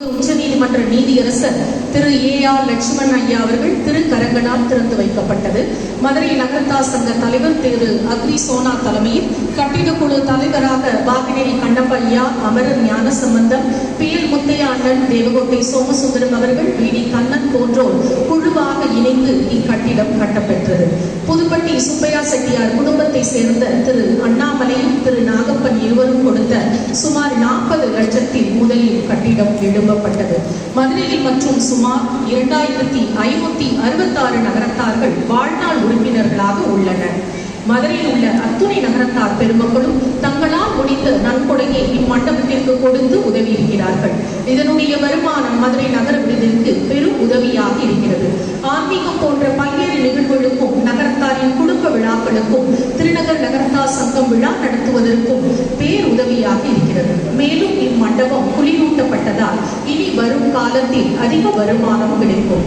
உச்ச நீதிமன்ற நீதியரசர் திரு ஏ ஆர் லட்சுமண் ஐயா அவர்கள் திருக்கரங்கனால் திறந்து வைக்கப்பட்டது. மதுரை நகர்த்தா சங்க தலைவர் திரு அக்ரி சோனா தலைமையில் கட்டிடக்குழு தலைவராக வாகினேரி கண்ணப்ப ஐயா அமரர் ஞானசம்பந்தம் பி எல் முத்தைய அண்ணன் தேவகோட்டை சோமசுந்தரம் அவர்கள் வி டி கண்ணன் போன்றோர் குழுவாக இணைந்து இக்கட்டிடம் கட்டப்பெற்றது. புதுப்பட்டி சுப்பையா செட்டியார் குடும்பத்தை சேர்ந்த திரு அண்ணாமலையும் திரு நாகப்பன் கொடுத்த சுமார் நாற்பது லட்சத்தில் முதலில் கட்டிடம் எழுப்பப்பட்டது மதுரையில் மற்றும் சுமார் இரண்டாயிரத்தி ஐநூத்தி அறுபத்தாறு நகரத்தார்கள் வாழ்நாள் உறுப்பினர்களாக உள்ளனர். மதுரையில் உள்ள அத்துணை நகரத்தார் பெருமக்களும் தங்களால் முடிந்த நன்கொடையை இம்மண்டபத்திற்கு கொடுத்து உதவி இருக்கிறார்கள் இதனுடைய வருமானம் மதுரை நகர விருதிற்கு பெரும் உதவியாக இருக்கிறது. ஆன்மீகம் போன்ற பல விழாக்களுக்கும் திருநகர் நகரத்தார் சங்கம் விழா நடத்துவதற்கும் பேருதவியாக இருக்கிறது. மேலும் இம்மண்டபம் குளிரூட்டப்பட்டதால் இனி வரும் காலத்தில் அதிக வருமானம் கிடைக்கும்.